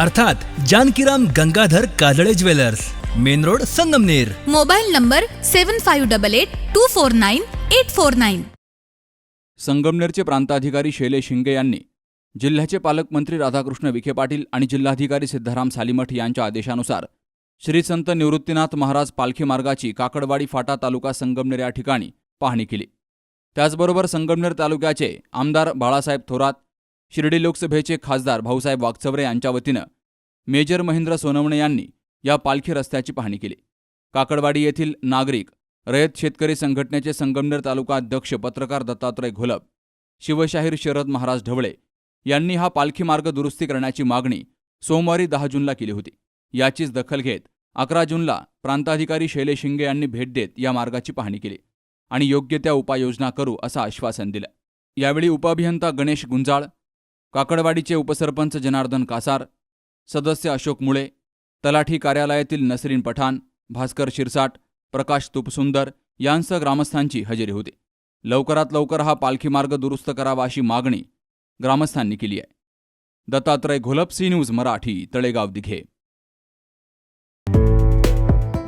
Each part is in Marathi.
अर्थात Jankiram Gangadhar Kajale jewellers main road Sangamner. Mobile number seven five double eight two four nine eight four nine. संगमनेरचे प्रांताधिकारी शैलेश शिंगे यांनी जिल्ह्याचे पालकमंत्री राधाकृष्ण विखे पाटील आणि जिल्हाधिकारी सिद्धाराम सालीमठ यांच्या आदेशानुसार श्री संत निवृत्तीनाथ महाराज पालखी मार्गाची काकडवाडी फाटा तालुका संगमनेर या ठिकाणी पाहणी केली. त्याचबरोबर संगमनेर तालुक्याचे आमदार बाळासाहेब थोरात शिर्डी लोकसभेचे खासदार भाऊसाहेब वागचवरे यांच्या वतीनं मेजर महेंद्र सोनवणे यांनी या पालखी रस्त्याची पाहणी केली. काकडवाडी येथील नागरिक रयत शेतकरी संघटनेचे संगमनेर तालुका अध्यक्ष पत्रकार दत्तात्रय घोलप शिवशाहीर शरद महाराज ढवळे यांनी हा पालखी मार्ग दुरुस्ती करण्याची मागणी सोमवारी दहा जूनला केली होती. याचीच दखल घेत अकरा जूनला प्रांताधिकारी शैलेश शिंगे यांनी भेट देत या मार्गाची पाहणी केली आणि योग्य त्या उपाययोजना करू असं आश्वासन दिलं. यावेळी उपअभियंता गणेश गुंजाळ काकडवाडीचे उपसरपंच जनार्दन कासार सदस्य अशोक मुळे तलाठी कार्यालयातील नसरीन पठाण भास्कर शिरसाट प्रकाश तुपसुंदर यांसह ग्रामस्थांची हजेरी होती. लवकरात लवकर हा पालखी मार्ग दुरुस्त करावा अशी मागणी ग्रामस्थांनी केली आहे. Dattatray Gholap C news Marathi Talegaon Dighe.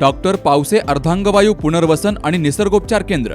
Doctor Pawase अर्धांगवायू पुनर्वसन आणि निसर्गोपचार केंद्र